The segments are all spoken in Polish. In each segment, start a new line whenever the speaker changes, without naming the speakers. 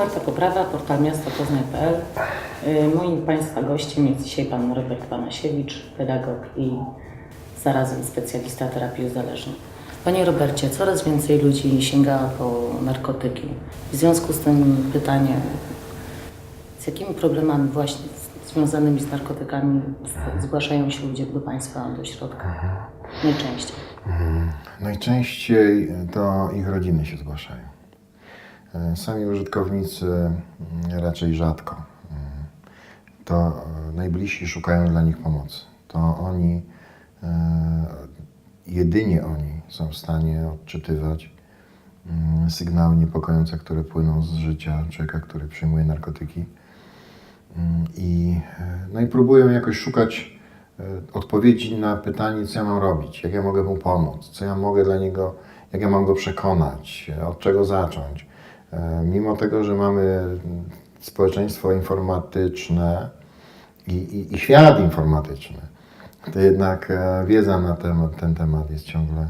Marta Poprawa, portal miasto Poznań.pl. Y, Moim Państwa gościem jest dzisiaj Pan Robert Panasiewicz, pedagog i zarazem specjalista terapii uzależnień. Panie Robercie, coraz więcej ludzi sięga po narkotyki. W związku z tym pytanie, z jakimi problemami właśnie związanymi z narkotykami zgłaszają się ludzie do Państwa, do środka? Najczęściej.
Najczęściej to ich rodziny się zgłaszają. E, Sami użytkownicy mm, raczej rzadko. Mm, To e, najbliżsi szukają dla nich pomocy. To oni, e, jedynie oni są w stanie odczytywać mm, sygnały niepokojące, które płyną z życia człowieka, który przyjmuje narkotyki. Mm, I, e, no i próbują jakoś szukać e, odpowiedzi na pytanie, co ja mam robić, jak ja mogę mu pomóc, co ja mogę dla niego, jak ja mam go przekonać, e, od czego zacząć. E, Mimo tego, że mamy społeczeństwo informatyczne i, i, i świat informatyczny, to jednak e, wiedza na temat, ten temat jest ciągle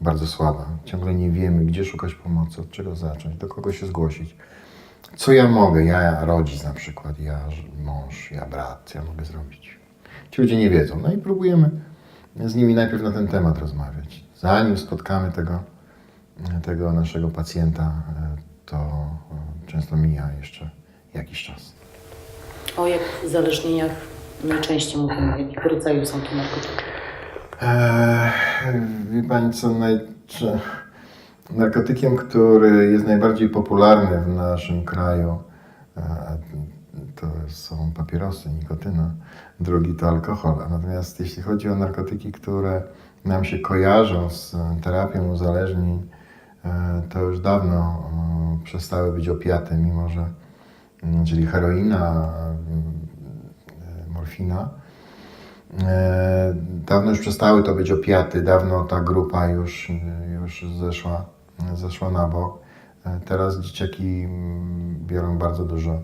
bardzo słaba. Ciągle nie wiemy, gdzie szukać pomocy, od czego zacząć, do kogo się zgłosić. Co ja mogę, ja rodzic na przykład, ja mąż, ja brat, co ja mogę zrobić? Ci ludzie nie wiedzą. No i próbujemy z nimi najpierw na ten temat rozmawiać. Zanim spotkamy tego, tego naszego pacjenta, e, to e, często mija jeszcze jakiś czas.
O jakich uzależnieniach najczęściej mówimy? Jakich rodzaju są to narkotyki?
Eee, wie Pani co, naj... narkotykiem, który jest najbardziej popularny w naszym kraju, e, to są papierosy, nikotyna, drugi to alkohol. Natomiast jeśli chodzi o narkotyki, które nam się kojarzą z terapią uzależnień, to już dawno e, przestały być opiaty, mimo że, mm, czyli heroina, e, morfina, E, Dawno już przestały to być opiaty, dawno ta grupa już, już zeszła, zeszła na bok. E, Teraz dzieciaki mm, biorą bardzo dużo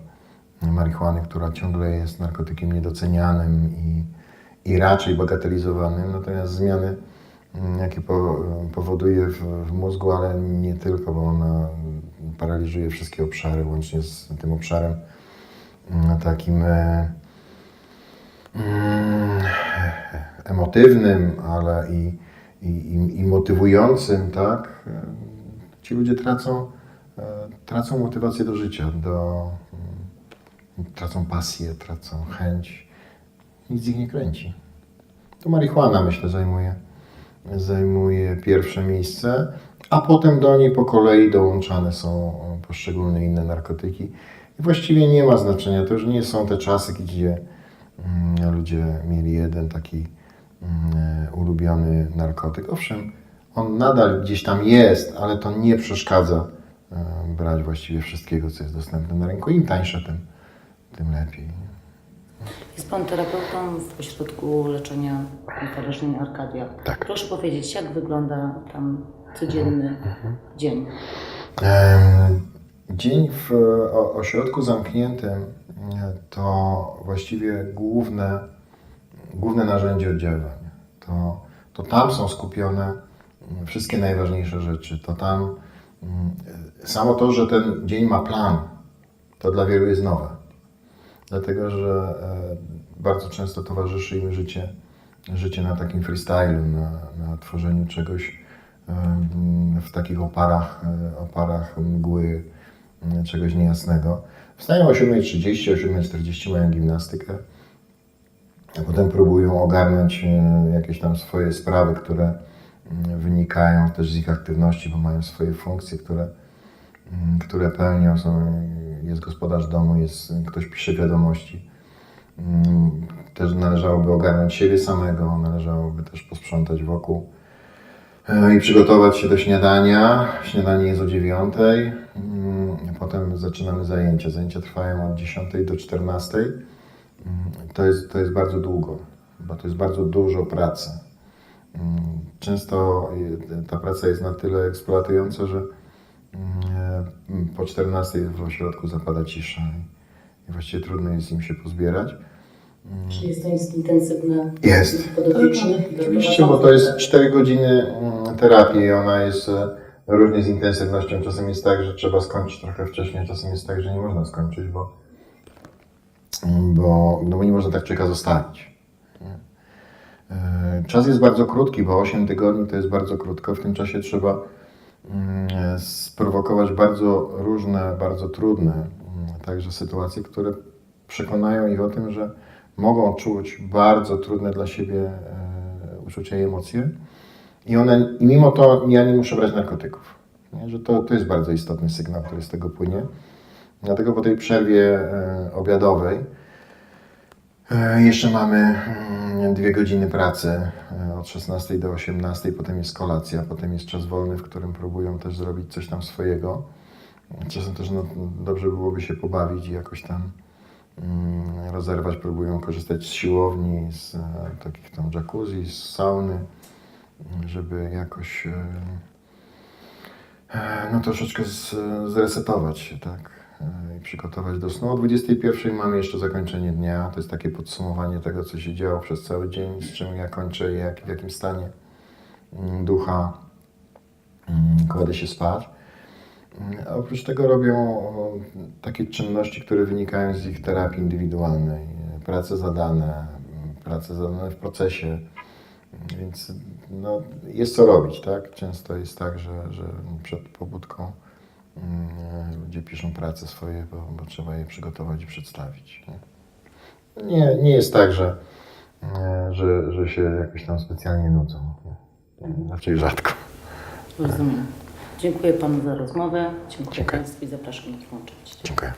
marihuany, która ciągle jest narkotykiem niedocenianym i, i raczej bagatelizowanym. Natomiast zmiany, mm, jakie po, powoduje w, w mózgu, ale nie tylko, bo ona paraliżuje wszystkie obszary, łącznie z tym obszarem mm, takim e, mm, emotywnym, ale i, i, i, motywującym, tak? e, Ci ludzie tracą, e, tracą motywację do życia, do, tracą pasję, tracą chęć. Nic ich nie kręci. To marihuana, myślę, zajmuje, zajmuje pierwsze miejsce, a potem do niej po kolei dołączane są poszczególne inne narkotyki. I właściwie nie ma znaczenia, to już nie są te czasy, gdzie mm, ludzie mieli jeden taki mm, ulubiony narkotyk. Owszem, on nadal gdzieś tam jest, ale to nie przeszkadza e, brać właściwie wszystkiego, co jest dostępne na rynku. Im tańsze, tym, tym lepiej.
Jest Pan terapeutą w ośrodku leczenia uzależnień Arkadia.
Tak.
Proszę powiedzieć, jak wygląda tam codzienny dzień?
Em, Dzień w o- ośrodku zamkniętym e, to właściwie główne, główne narzędzie oddziaływania. To, to tam są skupione mm, wszystkie najważniejsze rzeczy. To tam mm, samo to, że ten dzień ma plan, to dla wielu jest nowe. Dlatego, że e, bardzo często towarzyszy im życie, życie na takim freestylu, na, na tworzeniu czegoś em, w takich oparach, e, oparach mgły, czegoś niejasnego. Wstają o 7.30, o 7.40 mają gimnastykę, a potem próbują ogarnąć e, jakieś tam swoje sprawy, które mm, wynikają też z ich aktywności, bo mają swoje funkcje, które, które pełnią. Są, jest gospodarz domu, jest, ktoś pisze wiadomości. Mm, Też należałoby ogarnąć siebie samego, należałoby też posprzątać wokół e, i przygotować się do śniadania. Śniadanie jest o 9. mm, Potem zaczynamy zajęcia. Zajęcia trwają od 10 do 14. Mm, To jest, to jest bardzo długo, bo to jest bardzo dużo pracy. Mm, Często y, ta praca jest na tyle eksploatująca, że mm, po 14 w ośrodku zapada cisza i- właściwie trudno jest im się pozbierać.
Czy jest to intensywne?
Jest.
Podopieczny?
Oczywiście, bo to jest 4 godziny mm, terapii i ona jest e, różnie z intensywnością. Czasem jest tak, że trzeba skończyć trochę wcześniej, czasem jest tak, że nie można skończyć, bo, bo, no bo nie można tak człowieka zostawić. E, Czas jest bardzo krótki, bo 8 tygodni to jest bardzo krótko. W tym czasie trzeba mm, sprowokować bardzo różne, bardzo trudne mm, także sytuacje, które przekonają ich o tym, że mogą czuć bardzo trudne dla siebie e, uczucia i emocje. I, one, I mimo to ja nie muszę brać narkotyków. Nie? Że to, to jest bardzo istotny sygnał, który z tego płynie. Dlatego po tej przerwie e, obiadowej e, jeszcze mamy dwie godziny pracy e, od 16 do 18, potem jest kolacja, potem jest czas wolny, w którym próbują też zrobić coś tam swojego. Czasem też no, dobrze byłoby się pobawić i jakoś tam mm, rozerwać, próbują korzystać z siłowni, z e, takich tam jacuzzi, z sauny, żeby jakoś e, e, no troszeczkę z, zresetować się, tak, e, i przygotować do snu. O 21 mamy jeszcze zakończenie dnia, to jest takie podsumowanie tego, co się działo przez cały dzień, z czym ja kończę jak, w jakim stanie mm, ducha mm, kładę się spać. Mm, a Oprócz tego robią takie czynności, które wynikają z ich terapii indywidualnej. Prace zadane, mm, prace zadane w procesie, Mm, więc no, jest co robić, tak? Często jest tak, że, że przed pobudką mm, ludzie piszą prace swoje, bo, bo trzeba je przygotować i przedstawić. Nie, nie, nie jest tak, że, e, że, że się jakoś tam specjalnie nudzą. Raczej rzadko.
Rozumiem. Dziękuję Panu za rozmowę. Dziękuję
Dziękuję.
Państwu i zapraszam na włączyć.
Dziękuję.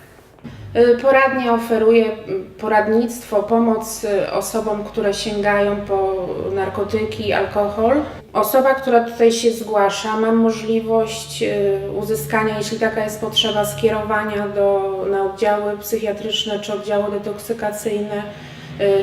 Y, Poradnia oferuje y, poradnictwo, pomoc y, osobom, które sięgają po narkotyki, alkohol. Osoba, która tutaj się zgłasza, ma możliwość y, uzyskania, jeśli taka jest potrzeba, skierowania do, na oddziały psychiatryczne czy oddziały detoksykacyjne,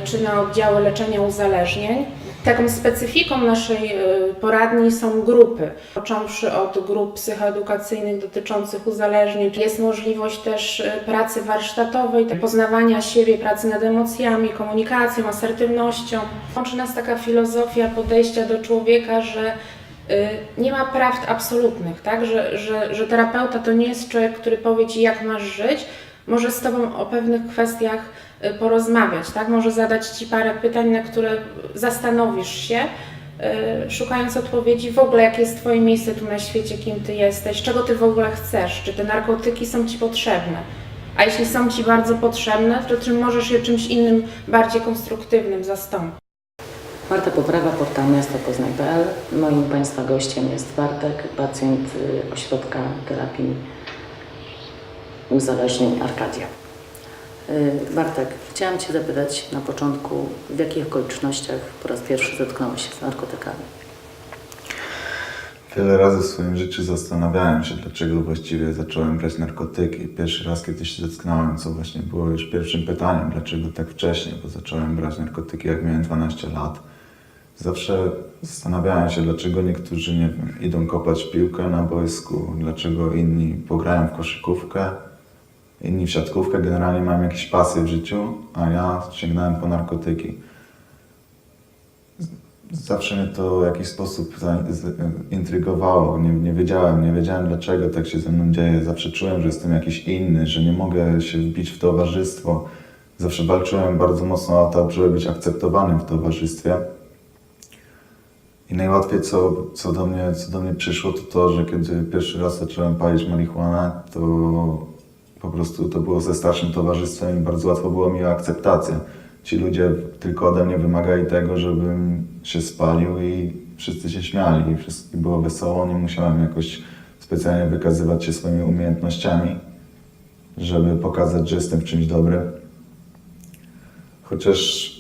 czy na oddziały leczenia uzależnień. Taką specyfiką naszej y, poradni są grupy, począwszy od grup psychoedukacyjnych dotyczących uzależnień. Jest możliwość też y, pracy warsztatowej, poznawania siebie, pracy nad emocjami, komunikacją, asertywnością. Łączy nas taka filozofia podejścia do człowieka, że y, nie ma prawd absolutnych, tak? Że, że, że terapeuta to nie jest człowiek, który powie ci, jak masz żyć, może z Tobą o pewnych kwestiach porozmawiać, tak? Może zadać Ci parę pytań, na które zastanowisz się, y, szukając odpowiedzi w ogóle, jakie jest Twoje miejsce tu na świecie, kim Ty jesteś, czego Ty w ogóle chcesz, czy te narkotyki są Ci potrzebne. A jeśli są Ci bardzo potrzebne, to czy możesz je czymś innym, bardziej konstruktywnym zastąpić?
Marta Poprawa, portal miastopoznań.pl. Moim Państwa gościem jest Bartek, pacjent y, ośrodka terapii uzależnień Arkadia. Y, Bartek, chciałam Cię zapytać na początku, w jakich okolicznościach po raz pierwszy zetknąłeś się z narkotykami?
Wiele razy w swoim życiu zastanawiałem się, dlaczego właściwie zacząłem brać narkotyki. Pierwszy raz, kiedy się zetknąłem, co właśnie było już pierwszym pytaniem, dlaczego tak wcześnie, bo zacząłem brać narkotyki, jak miałem 12 lat. Zawsze zastanawiałem się, dlaczego niektórzy nie wiem, idą kopać piłkę na boisku, dlaczego inni pograją w koszykówkę, inni w siatkówkę. Generalnie mam jakieś pasje w życiu, a ja sięgnąłem po narkotyki. Zawsze mnie to w jakiś sposób intrygowało. Nie, nie wiedziałem, nie wiedziałem dlaczego tak się ze mną dzieje. Zawsze czułem, że jestem jakiś inny, że nie mogę się wbić w towarzystwo. Zawsze walczyłem bardzo mocno o to, żeby być akceptowanym w towarzystwie. I najłatwiej, co, co, do mnie, co do mnie przyszło, to to, że kiedy pierwszy raz zacząłem palić marihuanę, to po prostu to było ze starszym towarzystwem i bardzo łatwo było mi o akceptację. Ci ludzie tylko ode mnie wymagali tego, żebym się spalił i wszyscy się śmiali i wszystko było wesoło. Nie musiałem jakoś specjalnie wykazywać się swoimi umiejętnościami, żeby pokazać, że jestem w czymś dobrym. Chociaż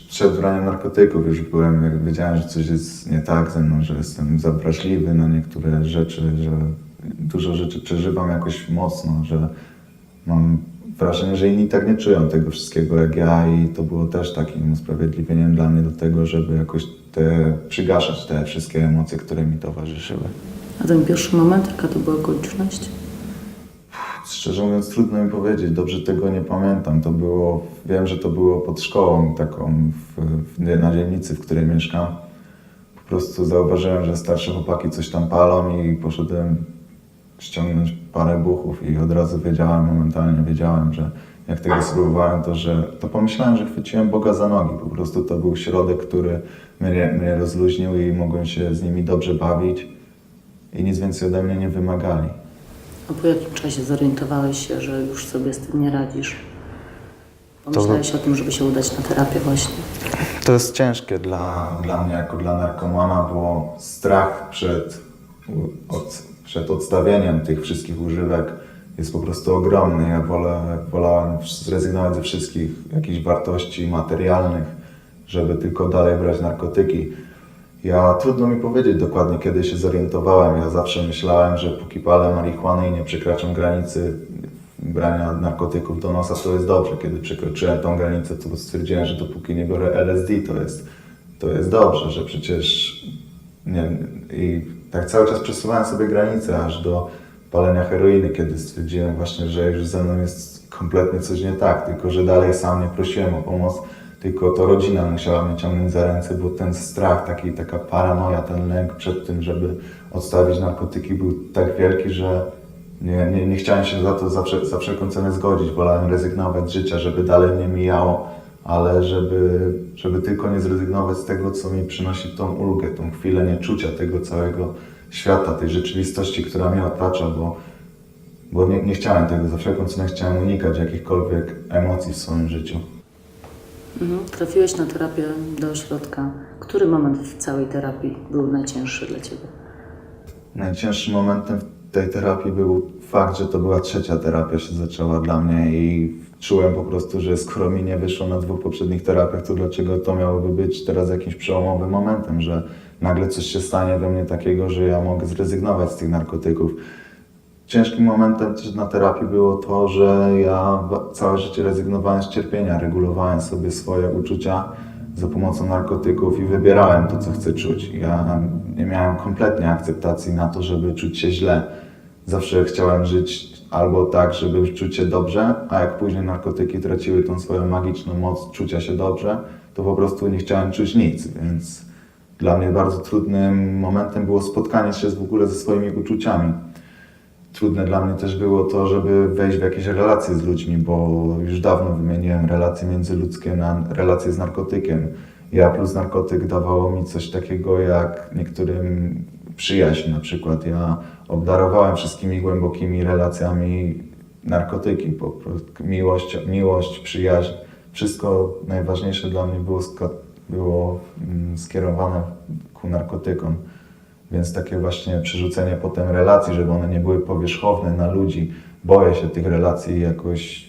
przed braniem narkotyków już byłem, jak wiedziałem, że coś jest nie tak ze mną, że jestem zawrażliwy na niektóre rzeczy, że dużo rzeczy przeżywam jakoś mocno, że mam wrażenie, że inni tak nie czują tego wszystkiego jak ja i to było też takim usprawiedliwieniem dla mnie do tego, żeby jakoś te, przygaszać te wszystkie emocje, które mi towarzyszyły.
A ten pierwszy moment, jaka to była okoliczność?
Szczerze mówiąc, trudno mi powiedzieć, dobrze tego nie pamiętam. To było, wiem, że to było pod szkołą taką w, w, na dzielnicy, w której mieszkam. Po prostu zauważyłem, że starsze chłopaki coś tam palą i poszedłem ściągnąć parę buchów i od razu wiedziałem, momentalnie wiedziałem, że jak tego spróbowałem, to że to pomyślałem, że chwyciłem Boga za nogi. Po prostu to był środek, który mnie, mnie rozluźnił i mogłem się z nimi dobrze bawić i nic więcej ode mnie nie wymagali.
A po jakim czasie zorientowałeś się, że już sobie z tym nie radzisz? Pomyślałeś o tym, żeby się udać na terapię właśnie?
To jest ciężkie dla, dla mnie jako dla narkomana, bo strach przed, od, przed odstawieniem tych wszystkich używek jest po prostu ogromny. Ja wolę, wolałem zrezygnować ze wszystkich jakichś wartości materialnych, żeby tylko dalej brać narkotyki. Ja trudno mi powiedzieć dokładnie, kiedy się zorientowałem. Ja zawsze myślałem, że póki palę marihuanę i nie przekraczam granicy brania narkotyków do nosa, to jest dobrze. Kiedy przekroczyłem tą granicę, to stwierdziłem, że dopóki nie biorę LSD, to jest, to jest dobrze, że przecież nie, i tak cały czas przesuwałem sobie granice aż do palenia heroiny, kiedy stwierdziłem właśnie, że już ze mną jest kompletnie coś nie tak, tylko że dalej sam nie prosiłem o pomoc, tylko to rodzina musiała mnie ciągnąć za ręce, bo ten strach, taki, taka paranoja, ten lęk przed tym, żeby odstawić narkotyki był tak wielki, że nie, nie, nie chciałem się za to za, za wszelką cenę zgodzić. Wolałem rezygnować z życia, żeby dalej mnie mijało, ale żeby, żeby tylko nie zrezygnować z tego, co mi przynosi tą ulgę, tą chwilę nieczucia tego całego świata, tej rzeczywistości, która mnie otacza, bo, bo nie, nie chciałem tego, za wszelką cenę chciałem unikać jakichkolwiek emocji w swoim życiu.
Mhm. Trafiłeś na terapię do ośrodka. Który moment w całej terapii był najcięższy dla Ciebie?
Najcięższym momentem tej terapii był fakt, że to była trzecia terapia się zaczęła dla mnie i czułem po prostu, że skoro mi nie wyszło na dwóch poprzednich terapiach, to dlaczego to miałoby być teraz jakimś przełomowym momentem, że nagle coś się stanie we mnie takiego, że ja mogę zrezygnować z tych narkotyków. Ciężkim momentem też na terapii było to, że ja całe życie rezygnowałem z cierpienia, regulowałem sobie swoje uczucia za pomocą narkotyków i wybierałem to, co chcę czuć. Ja nie miałem kompletnie akceptacji na to, żeby czuć się źle. Zawsze chciałem żyć albo tak, żeby czuć się dobrze, a jak później narkotyki traciły tą swoją magiczną moc czucia się dobrze, to po prostu nie chciałem czuć nic, więc dla mnie bardzo trudnym momentem było spotkanie się w ogóle ze swoimi uczuciami. Trudne dla mnie też było to, żeby wejść w jakieś relacje z ludźmi, bo już dawno wymieniłem relacje międzyludzkie na relacje z narkotykiem. Ja plus narkotyk dawało mi coś takiego jak niektórym przyjaźń na przykład. Ja obdarowałem wszystkimi głębokimi relacjami narkotyki, po prostu miłość, miłość, przyjaźń. Wszystko najważniejsze dla mnie było, było mm, skierowane ku narkotykom. Więc takie właśnie przerzucenie potem relacji, żeby one nie były powierzchowne na ludzi. Boję się tych relacji jakoś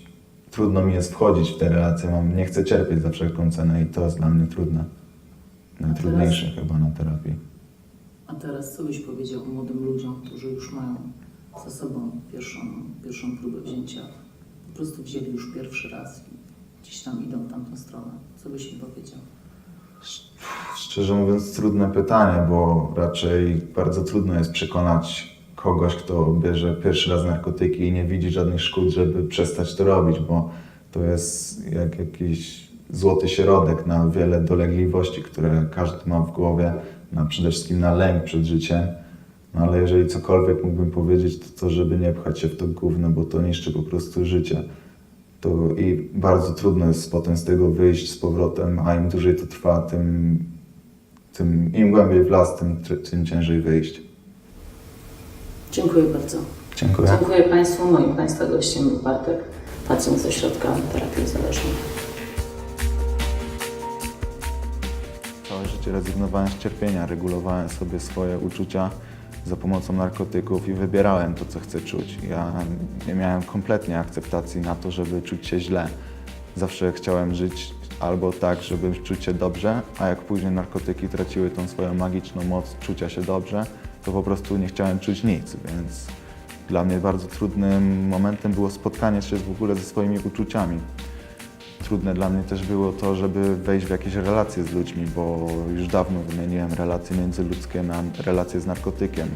trudno mi jest wchodzić w te relacje. Mam, nie chcę cierpieć za wszelką cenę i to jest dla mnie trudne. Najtrudniejsze chyba na terapii.
A teraz co byś powiedział młodym ludziom, którzy już mają za sobą pierwszą, pierwszą próbę wzięcia? Po prostu wzięli już pierwszy raz i gdzieś tam idą w tamtą stronę. Co byś im powiedział?
Szczerze mówiąc, trudne pytanie, bo raczej bardzo trudno jest przekonać kogoś, kto bierze pierwszy raz narkotyki i nie widzi żadnych szkód, żeby przestać to robić, bo to jest jak jakiś złoty środek na wiele dolegliwości, które każdy ma w głowie, na przede wszystkim na lęk przed życiem. No ale jeżeli cokolwiek mógłbym powiedzieć, to to, żeby nie pchać się w to gówno, bo to niszczy po prostu życie. To i bardzo trudno jest potem z tego wyjść z powrotem, a im dłużej to trwa, tym, tym im głębiej w las, tym, tym ciężej wyjść.
Dziękuję bardzo.
Dziękuję.
Dziękuję Państwu. Moim Państwa gościem był Bartek, pacjent z ośrodka terapii uzależnień.
Rezygnowałem z cierpienia, regulowałem sobie swoje uczucia za pomocą narkotyków i wybierałem to, co chcę czuć. Ja nie miałem kompletnie akceptacji na to, żeby czuć się źle. Zawsze chciałem żyć albo tak, żeby czuć się dobrze, a jak później narkotyki traciły tą swoją magiczną moc czucia się dobrze, to po prostu nie chciałem czuć nic, więc dla mnie bardzo trudnym momentem było spotkanie się w ogóle ze swoimi uczuciami. Trudne dla mnie też było to, żeby wejść w jakieś relacje z ludźmi, bo już dawno wymieniłem relacje międzyludzkie na relacje z narkotykiem.